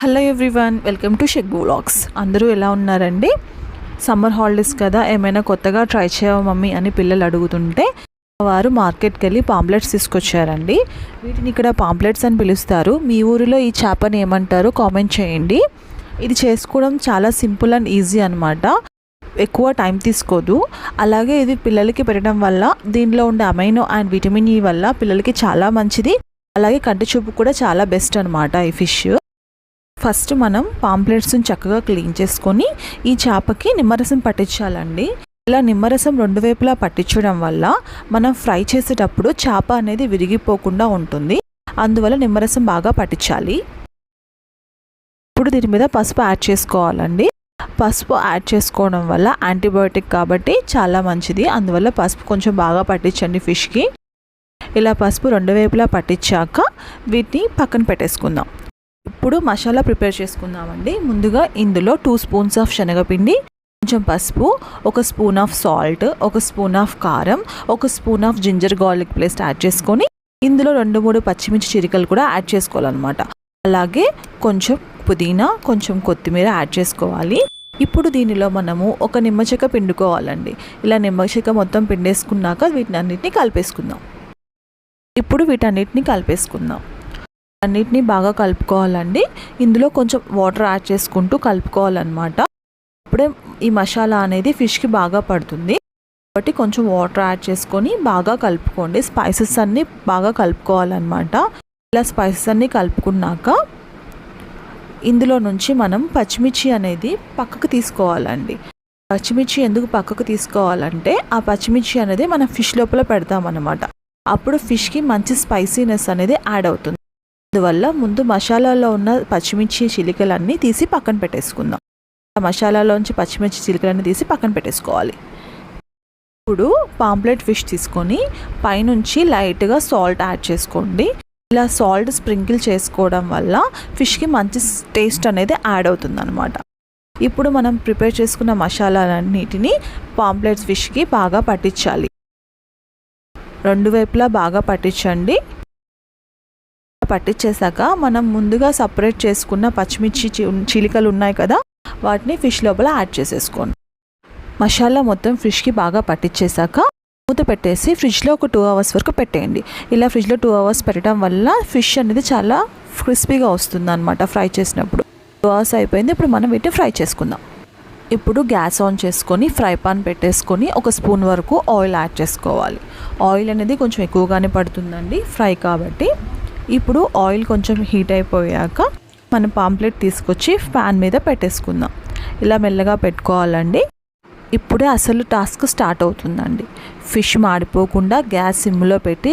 Hello everyone welcome to Shek blogs అందరూ ఎలా ఉన్నారండి? సమ్మర్ హాలిడేస్ కదా ఏమైనా కొత్తగా ట్రై చేయవా మమ్మీ అని పిల్లలు అడుగుతుంటే వారు మార్కెట్కి వెళ్ళి పాంప్లెట్స్ తీసుకొచ్చారండి. వీటిని ఇక్కడ పాంప్లెట్స్ అని పిలుస్తారు. మీ ఊరిలో ఈ చేపని ఏమంటారో కామెంట్ చేయండి. ఇది చేసుకోవడం చాలా సింపుల్ అండ్ ఈజీ అనమాట ఎక్కువ టైం తీసుకోదు. అలాగే ఇది పిల్లలకి పెట్టడం వల్ల దీనిలో ఉండే అమైనో అండ్ విటమిన్ ఈ వల్ల పిల్లలకి చాలా మంచిది. అలాగే కంటి చూపు కూడా చాలా బెస్ట్ అనమాట ఈ ఫిష్ ఫస్ట్ మనం పాంప్లెట్స్ని చక్కగా క్లీన్ చేసుకొని ఈ చేపకి నిమ్మరసం పట్టించాలండి. ఇలా నిమ్మరసం రెండు వైపులా పట్టించడం వల్ల మనం ఫ్రై చేసేటప్పుడు చేప అనేది విరిగిపోకుండా ఉంటుంది. అందువల్ల నిమ్మరసం బాగా పట్టించాలి. ఇప్పుడు దీని మీద పసుపు యాడ్ చేసుకోవాలండి. పసుపు యాడ్ చేసుకోవడం వల్ల యాంటీబయోటిక్ కాబట్టి చాలా మంచిది. అందువల్ల పసుపు కొంచెం బాగా పట్టించండి ఫిష్కి. ఇలా పసుపు రెండు వైపులా పట్టించాక వీటిని పక్కన పెట్టేసుకుందాం. ఇప్పుడు మసాలా ప్రిపేర్ చేసుకుందామండి. ముందుగా ఇందులో టూ స్పూన్స్ ఆఫ్ శనగపిండి కొంచెం పసుపు ఒక స్పూన్ ఆఫ్ సాల్ట్ ఒక స్పూన్ ఆఫ్ కారం ఒక spoon of ginger garlic paste add చేసుకొని ఇందులో రెండు మూడు పచ్చిమిర్చి చిరికలు కూడా యాడ్ చేసుకోవాలన్నమాట. అలాగే కొంచెం పుదీనా కొంచెం కొత్తిమీర యాడ్ చేసుకోవాలి. ఇప్పుడు దీనిలో మనము ఒక నిమ్మచెక్క పిండుకోవాలండి. ఇలా నిమ్మచెక్క మొత్తం పిండేసుకున్నాక వీటిని అన్నిటిని కలిపేసుకుందాం. ఇప్పుడు వీటన్నిటిని కలిపేసుకుందాం. అన్నిటిని బాగా కలుపుకోవాలండి. ఇందులో కొంచెం వాటర్ యాడ్ చేసుకుంటూ కలుపుకోవాలన్నమాట. అప్పుడే ఈ మసాలా అనేది ఫిష్కి బాగా పడుతుంది. కాబట్టి కొంచెం వాటర్ యాడ్ చేసుకొని బాగా కలుపుకోండి. స్పైసెస్ అన్నీ బాగా కలుపుకోవాలన్నమాట. ఇలా స్పైసెస్ అన్నీ కలుపుకున్నాక ఇందులో నుంచి మనం పచ్చిమిర్చి అనేది పక్కకు తీసుకోవాలండి. పచ్చిమిర్చి ఎందుకు పక్కకు తీసుకోవాలంటే ఆ పచ్చిమిర్చి అనేది మనం ఫిష్ లోపల పెడతామన్నమాట. అప్పుడు ఫిష్కి మంచి స్పైసీనెస్ అనేది యాడ్ అవుతుంది. అందువల్ల ముందు మసాలాలో ఉన్న పచ్చిమిర్చి చిలికలన్నీ తీసి పక్కన పెట్టేసుకుందాం. ఆ మసాలాలోంచి పచ్చిమిర్చి చిలికలన్నీ తీసి పక్కన పెట్టేసుకోవాలి. ఇప్పుడు పాంప్లెట్ ఫిష్ తీసుకొని పైనుంచి లైట్గా సాల్ట్ యాడ్ చేసుకోండి. ఇలా సాల్ట్ స్ప్రింకిల్ చేసుకోవడం వల్ల ఫిష్కి మంచి టేస్ట్ అనేది యాడ్ అవుతుంది అనమాట ఇప్పుడు మనం ప్రిపేర్ చేసుకున్న మసాలాలన్నిటిని పాంప్లెట్స్ ఫిష్కి బాగా పట్టించాలి. రెండు వైపులా బాగా పట్టించండి. పట్టించేసాక మనం ముందుగా సపరేట్ చేసుకున్న పచ్చిమిర్చి చి- చిలికలు ఉన్నాయి కదా వాటిని ఫిష్ లోపల యాడ్ చేసేసుకోండి. మసాలా మొత్తం ఫిష్కి బాగా పట్టించేశాక మూత పెట్టేసి ఫ్రిడ్జ్లో ఒక టూ అవర్స్ వరకు పెట్టేయండి. ఇలా ఫ్రిడ్జ్లో టూ అవర్స్ పెట్టడం వల్ల ఫిష్ అనేది చాలా క్రిస్పీగా వస్తుంది అనమాట ఫ్రై చేసినప్పుడు. టూ అవర్స్ అయిపోయింది ఇప్పుడు మనం వీటిని ఫ్రై చేసుకుందాం. ఇప్పుడు గ్యాస్ ఆన్ చేసుకొని ఫ్రై పాన్ పెట్టేసుకొని ఒక స్పూన్ వరకు ఆయిల్ యాడ్ చేసుకోవాలి. ఆయిల్ అనేది కొంచెం ఎక్కువగానే పడుతుందండి ఫ్రై కాబట్టి. ఇప్పుడు ఆయిల్ కొంచెం హీట్ అయిపోయాక మనం పాంప్లెట్ తీసుకొచ్చి ఫ్యాన్ మీద పెట్టేసుకుందాం. ఇలా మెల్లగా పెట్టుకోవాలండి. ఇప్పుడే అసలు టాస్క్ స్టార్ట్ అవుతుందండి. ఫిష్ మాడిపోకుండా గ్యాస్ సిమ్లో పెట్టి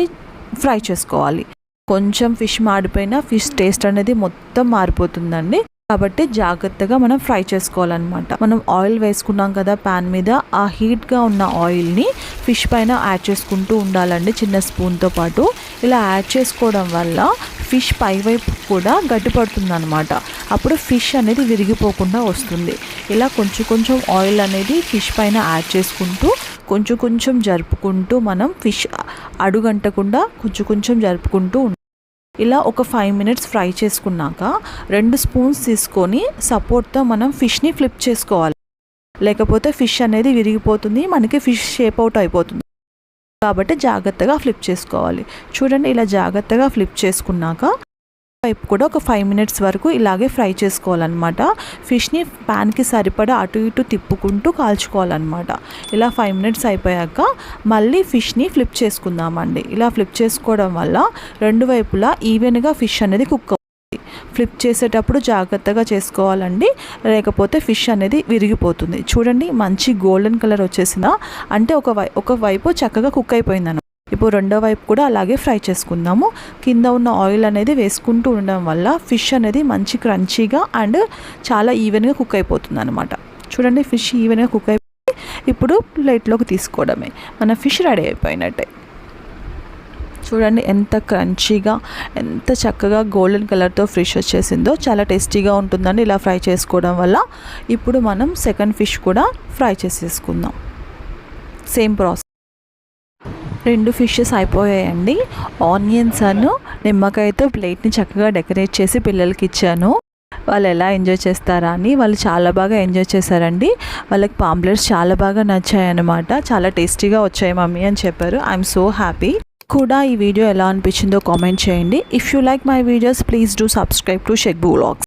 ఫ్రై చేసుకోవాలి. కొంచెం ఫిష్ మాడిపోయినా ఫిష్ టేస్ట్ అనేది మొత్తం మారిపోతుందండి. కాబట్టి జాగ్రత్తగా మనం ఫ్రై చేసుకోవాలన్నమాట. మనం ఆయిల్ వేసుకున్నాం కదా ప్యాన్ మీద ఆ హీట్గా ఉన్న ఆయిల్ని ఫిష్ పైన యాడ్ చేసుకుంటూ ఉండాలండి చిన్న స్పూన్తో పాటు. ఇలా యాడ్ చేసుకోవడం వల్ల ఫిష్ పైవైపు కూడా గట్టిపడుతుంది అనమాట అప్పుడు ఫిష్ అనేది విరిగిపోకుండా వస్తుంది. ఇలా కొంచెం కొంచెం ఆయిల్ అనేది ఫిష్ పైన యాడ్ చేసుకుంటూ కొంచెం కొంచెం జరుపుకుంటూ మనం ఫిష్ అడుగంటకుండా కొంచెం కొంచెం జరుపుకుంటూ ఇలా ఒక ఫైవ్ మినిట్స్ ఫ్రై చేసుకున్నాక రెండు స్పూన్స్ తీసుకొని సపోర్ట్తో మనం ఫిష్ని ఫ్లిప్ చేసుకోవాలి. లేకపోతే ఫిష్ అనేది విరిగిపోతుంది మనకి ఫిష్ షేప్ అవుట్ అయిపోతుంది. కాబట్టి జాగ్రత్తగా ఫ్లిప్ చేసుకోవాలి. చూడండి ఇలా జాగ్రత్తగా ఫ్లిప్ చేసుకున్నాక వైపు కూడా ఒక ఫైవ్ మినిట్స్ వరకు ఇలాగే ఫ్రై చేసుకోవాలన్నమాట. ఫిష్ని ప్యాన్కి సరిపడా అటు ఇటు తిప్పుకుంటూ కాల్చుకోవాలన్నమాట. ఇలా ఫైవ్ మినిట్స్ అయిపోయాక మళ్ళీ ఫిష్ని ఫ్లిప్ చేసుకుందామండి. ఇలా ఫ్లిప్ చేసుకోవడం వల్ల రెండు వైపులా ఈవెన్గా ఫిష్ అనేది కుక్ అవుతుంది. ఫ్లిప్ చేసేటప్పుడు జాగ్రత్తగా చేసుకోవాలండి. లేకపోతే ఫిష్ అనేది విరిగిపోతుంది. చూడండి మంచి గోల్డెన్ కలర్ వచ్చేసిన అంటే ఒక వై ఒక వైపు చక్కగా కుక్ అయిపోయిందన్న ఇప్పుడు రెండో వైపు కూడా అలాగే ఫ్రై చేసుకుందాము. కింద ఉన్న ఆయిల్ అనేది వేసుకుంటూ ఉండడం వల్ల ఫిష్ అనేది మంచి క్రంచీగా అండ్ చాలా ఈవెన్గా కుక్ అయిపోతుంది అనమాట చూడండి ఫిష్ ఈవెన్గా కుక్ అయిపోయి ఇప్పుడు ప్లేట్లోకి తీసుకోవడమే. మన ఫిష్ రెడీ అయిపోయినట్టే. చూడండి ఎంత క్రంచీగా ఎంత చక్కగా గోల్డెన్ కలర్తో ఫిష్ వచ్చేసిందో చాలా టేస్టీగా ఉంటుందండి ఇలా ఫ్రై చేసుకోవడం వల్ల. ఇప్పుడు మనం సెకండ్ ఫిష్ కూడా ఫ్రై చేసేసుకుందాం. Same process. రెండు ఫిషెస్ అయిపోయాయండి. ఆనియన్స్ అను నిమ్మకాయతో ప్లేట్ని చక్కగా డెకరేట్ చేసి పిల్లలకి ఇచ్చాను. వాళ్ళు ఎలా ఎంజాయ్ చేస్తారా అని వాళ్ళు చాలా బాగా ఎంజాయ్ చేశారండి. వాళ్ళకి పాంప్లెట్స్ చాలా బాగా నచ్చాయన్నమాట. చాలా టేస్టీగా వచ్చాయి మమ్మీ అని చెప్పారు. I'm so happy. కూడా ఈ వీడియో ఎలా అనిపించిందో కామెంట్ చేయండి. If you like my videos please do subscribe to Shek blogs